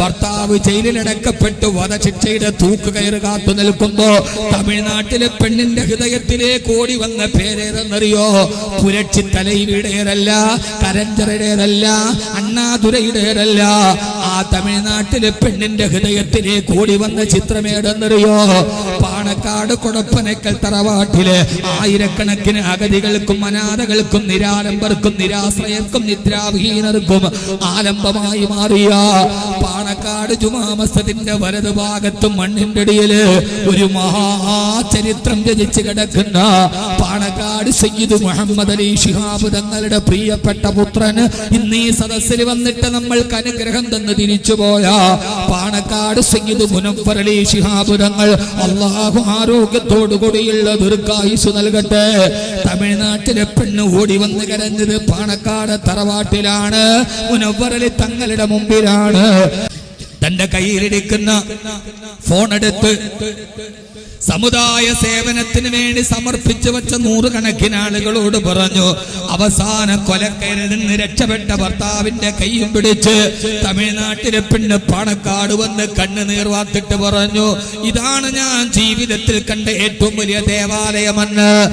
ഭർത്താവ് ജയിലിലടക്കപ്പെട്ടു. വധശിക്ഷയുടെ തൂക്കുകയറ് കാത്തു നിൽക്കുമ്പോ തമിഴ്നാട്ടിലെ പെണ്ണിന്റെ ഹൃദയത്തിലേക്ക് ഓടി വന്ന പേരേതെന്നറിയോ? പുരക്ഷി തലയിലുടേതല്ല കരഞ്ചറയുടേതല്ല അണ്ണാതുരയുടേതല്ല തമിഴ്നാട്ടിലെ പെണ്ണിന്റെ ഹൃദയത്തിലേക്ക് ഓടി വന്ന ചിത്രമേടെന്നറിയോ? പാണക്കാട് കൊടപ്പനക്കൽ തറവാട്ടിൽ ആയിരക്കണക്കിന് അഗതികൾക്കും അനാഥകൾക്കും നിരാലംബർക്കും നിരാശ്രയർക്കും നിദ്രാവിഹീനർക്കും ആലംബമായി മാറിയ പാണക്കാട് ജുമാമസത്തിന്റെ വലതു ഭാഗത്തും മണ്ണിന്റെ അടിയിൽ ഒരു മഹാചരിത്രം രചിച്ചു കിടക്കുന്ന പാണക്കാട് സയ്യിദ് മുഹമ്മദ് അലി ഷിഹാബ് തങ്ങളുടെ പ്രിയപ്പെട്ട പുത്രൻ ഇന്ന് ഈ സദസ്സിൽ വന്നിട്ട് നമ്മൾക്ക് അനുഗ്രഹം തന്ന് തിരിച്ചുപോയ പാണക്കാട് സയ്യിദ് മുനഫർ അലി ശിഹാബ് തങ്ങൾ അള്ളാഹു ആരോഗ്യത്തോടുകൂടിയുള്ള ദീർഘായുസ് നൽകട്ടെ. തമിഴ്നാട്ടിലെ പെണ്ണ് ഓടി വന്ന് കരഞ്ഞത് പാണക്കാട് തറവാട്ടിലാണ്. മുനവർ അലി തങ്ങളുടെ മുമ്പിലാണ്. തന്റെ കയ്യിലിരിക്കുന്ന ഫോൺ എടുത്ത് സമുദായ സേവനത്തിന് വേണ്ടി സമർപ്പിച്ചു വെച്ച നൂറുകണക്കിന് ആളുകളോട് പറഞ്ഞു അവസാന കൊലക്കരിൽ നിന്ന് രക്ഷപ്പെട്ട ഭർത്താവിന്റെ കൈയും പിടിച്ച് തമിഴ്നാട്ടിലെ പെണ്ണ് പാണക്കാട് വന്ന് കണ്ണുനീർ വാത്തിട്ട് പറഞ്ഞു ഇതാണ് ഞാൻ ജീവിതത്തിൽ കണ്ട ഏറ്റവും വലിയ ദേവാലയമെന്ന്.